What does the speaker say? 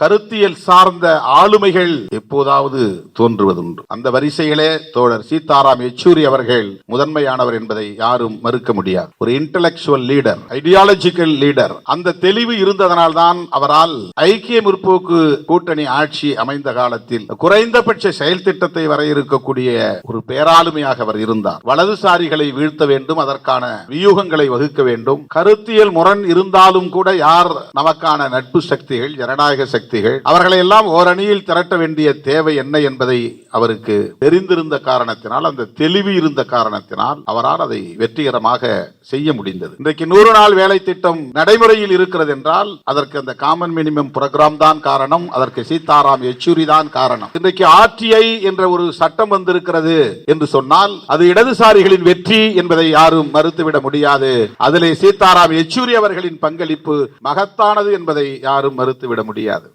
கருத்தியல் சார்ந்த ஆளுமைகள் எப்போதாவது தோன்றுவதுண்டு. அந்த வரிசையிலே தோழர் சீதாராம் யெச்சூரி அவர்கள் முதன்மையானவர் என்பதை யாரும் மறுக்க முடியாது. ஒரு இன்டலெக்சுவல் லீடர் ஐடியாலஜிக்கல் லீடர் அந்த தெளிவு இருந்ததனால் தான் அவரால் ஐக்கிய முற்போக்கு கூட்டணி ஆட்சி அமைந்த காலத்தில் குறைந்தபட்ச செயல் திட்டத்தை வரையறுக்கக்கூடிய ஒரு பேராளுமையாக அவர் இருந்தார். வலதுசாரிகளை வீழ்த்த வேண்டும் அதற்கான வியூகங்களை வகுக்க வேண்டும். கருத்தியல் முரண் இருந்தாலும் கூட யார் நமக்கான நட்பு சக்திகள் ஜனநாயக சக்தி சக்திகள் அவர்களை எல்லாம் ஓரணியில் திரட்ட வேண்டிய தேவை என்ன என்பதை அவருக்கு தெரிந்திருந்த காரணத்தினால் அந்த தெளிவு இருந்த காரணத்தினால் அவரால் அதை வெற்றிகரமாக செய்ய முடிந்தது. இன்றைக்கு நூறு நாள் வேலை திட்டம் நடைமுறையில் இருக்கிறது என்றால் அதற்கு அந்த காமன் மினிமம் புரோகிராம் தான் காரணம் அதற்கு சீதாராம் யெச்சூரி தான் காரணம். இன்றைக்கு ஆர்டிஐ என்ற ஒரு சட்டம் வந்திருக்கிறது என்று சொன்னால் அது இடதுசாரிகளின் வெற்றி என்பதை யாரும் மறுத்துவிட முடியாது. அதிலே சீதாராம் யெச்சூரி அவர்களின் பங்களிப்பு மகத்தானது என்பதை யாரும் மறுத்துவிட முடியாது.